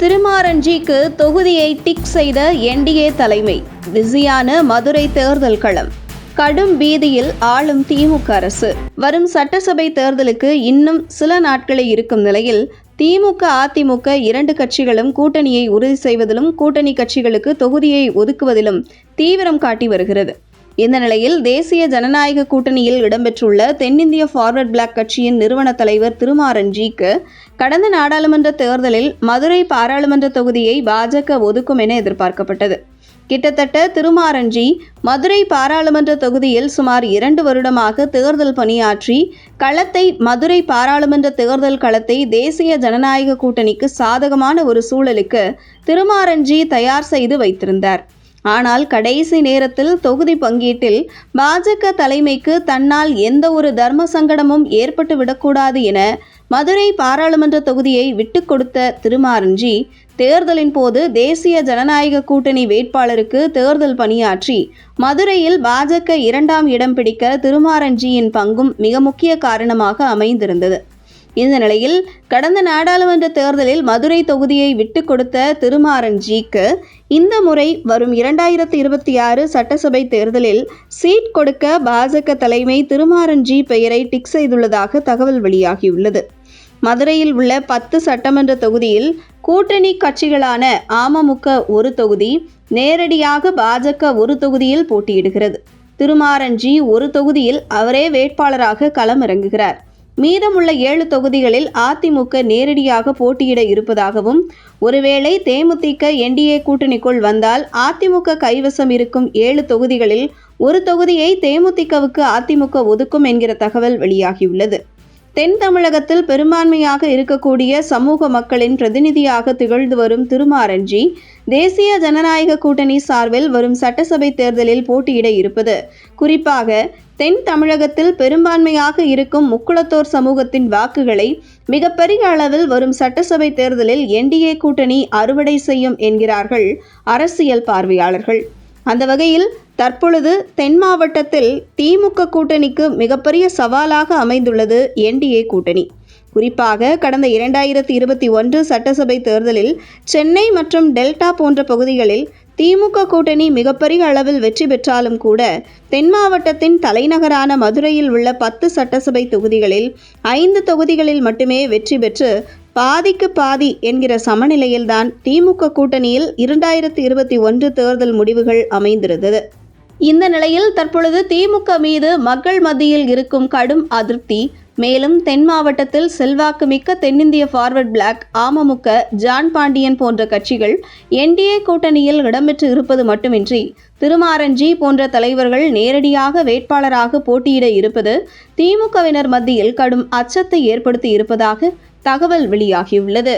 திருமாரஞ்சிக்கு தொகுதியை டிக் செய்த என்டிஏ தலைமை பிஸியான மதுரை தேர்தல் களம். கடும் பீதியில் ஆளும் திமுக அரசு. வரும் சட்டசபை தேர்தலுக்கு இன்னும் சில நாட்களே இருக்கும் நிலையில் திமுக அதிமுக இரண்டு கட்சிகளும் கூட்டணியை உறுதி செய்வதிலும் கூட்டணி கட்சிகளுக்கு தொகுதியை ஒதுக்குவதிலும் தீவிரம் காட்டி வருகிறது. இந்த நிலையில் தேசிய ஜனநாயக கூட்டணியில் இடம்பெற்றுள்ள தென்னிந்திய ஃபார்வர்ட் பிளாக் கட்சியின் நிறுவன தலைவர் திருமாரஞ்சிக்கு கடந்த நாடாளுமன்ற தேர்தலில் மதுரை பாராளுமன்ற தொகுதியை பாஜக ஒதுக்கும் என எதிர்பார்க்கப்பட்டது. கிட்டத்தட்ட திருமாரஞ்சி மதுரை பாராளுமன்ற தொகுதியில் சுமார் இரண்டு வருடமாக தேர்தல் பணியாற்றி களத்தை மதுரை பாராளுமன்ற தேர்தல் களத்தை தேசிய ஜனநாயக கூட்டணிக்கு சாதகமான ஒரு சூழலுக்கு திருமாரஞ்சி தயார் செய்து வைத்திருந்தார். ஆனால் கடைசி நேரத்தில் தொகுதி பங்கீட்டில் பாஜக தலைமைக்கு தன்னால் எந்த ஒரு தர்ம சங்கடமும் ஏற்பட்டு விடக்கூடாது என மதுரை பாராளுமன்ற தொகுதியை விட்டுக் கொடுத்த திருமாரஞ்சி தேர்தலின் போது தேசிய ஜனநாயக கூட்டணி வேட்பாளருக்கு தேர்தல் பணியாற்றி மதுரையில் பாஜக இரண்டாம் இடம் பிடிக்க திருமாரஞ்சியின் பங்கும் மிக முக்கிய காரணமாக அமைந்திருந்தது. இந்த நிலையில் கடந்த நாடாளுமன்ற தேர்தலில் மதுரை தொகுதியை விட்டுக் கொடுத்த திருமாரஞ்சிக்கு இந்த முறை வரும் இரண்டாயிரத்தி இருபத்தி ஆறு சட்டசபை தேர்தலில் சீட் கொடுக்க பாஜக தலைமை திருமாரஞ்சி பெயரை டிக் செய்துள்ளதாக தகவல் வெளியாகியுள்ளது. மதுரையில் உள்ள பத்து சட்டமன்ற தொகுதியில் கூட்டணி கட்சிகளான அமமுக ஒரு தொகுதி நேரடியாக பாஜக ஒரு தொகுதியில் போட்டியிடுகிறது. திருமாரஞ்சி ஒரு தொகுதியில் அவரே வேட்பாளராக களமிறங்குகிறார். மீதமுள்ள ஏழு தொகுதிகளில் அதிமுக நேரடியாக போட்டியிட இருப்பதாகவும் ஒருவேளை தேமுதிக என்டிஏ கூட்டணிக்குள் வந்தால் அதிமுக கைவசம் இருக்கும் ஏழு தொகுதிகளில் ஒரு தொகுதியை தேமுதிகவுக்கு அதிமுக ஒதுக்கும் என்கிற தகவல் வெளியாகியுள்ளது. தென் தமிழகத்தில் பெரும்பான்மையாக இருக்கக்கூடிய சமூக மக்களின் பிரதிநிதியாக திகழ்ந்து வரும் திருமாரஞ்சி தேசிய ஜனநாயக கூட்டணி சார்பில் வரும் சட்டசபை தேர்தலில் போட்டியிட இருப்பது. குறிப்பாக தென் தமிழகத்தில் பெரும்பான்மையாக இருக்கும் முக்குளத்தோர் சமூகத்தின் வாக்குகளை மிகப்பெரிய அளவில் வரும் சட்டசபை தேர்தலில் என்டிஏ கூட்டணி அறுவடை செய்யும் என்கிறார்கள் அரசியல் பார்வையாளர்கள். அந்த வகையில் தற்பொழுது தென் மாவட்டத்தில் திமுக கூட்டணிக்கு மிகப்பெரிய சவாலாக அமைந்துள்ளது என்டிஏ கூட்டணி. குறிப்பாக கடந்த இரண்டாயிரத்தி இருபத்தி ஒன்று சட்டசபை தேர்தலில் சென்னை மற்றும் டெல்டா போன்ற பகுதிகளில் திமுக கூட்டணி மிகப்பெரிய அளவில் வெற்றி பெற்றாலும் கூட தென் மாவட்டத்தின் தலைநகரான மதுரையில் உள்ள பத்து சட்டசபை தொகுதிகளில் ஐந்து தொகுதிகளில் மட்டுமே வெற்றி பெற்று பாதிக்கு பாதி என்கிற சமநிலையில்தான் திமுக கூட்டணியில் இரண்டாயிரத்தி இருபத்தி ஒன்று தேர்தல் முடிவுகள் அமைந்திருந்தது. இந்த நிலையில் தற்பொழுது திமுக மீது மக்கள் மத்தியில் இருக்கும் கடும் அதிருப்தி. மேலும் தென் மாவட்டத்தில் செல்வாக்கு மிக்க தென்னிந்திய ஃபார்வர்ட் பிளாக் அமமுக ஜான் பாண்டியன் போன்ற கட்சிகள் என்டிஏ கூட்டணியில் இடம்பெற்று இருப்பது மட்டுமின்றி திருமாரஞ்சி போன்ற தலைவர்கள் நேரடியாக வேட்பாளராக போட்டியிட இருப்பது திமுகவினர் மத்தியில் கடும் அச்சத்தை ஏற்படுத்தி இருப்பதாக தகவல் வெளியாகியுள்ளது.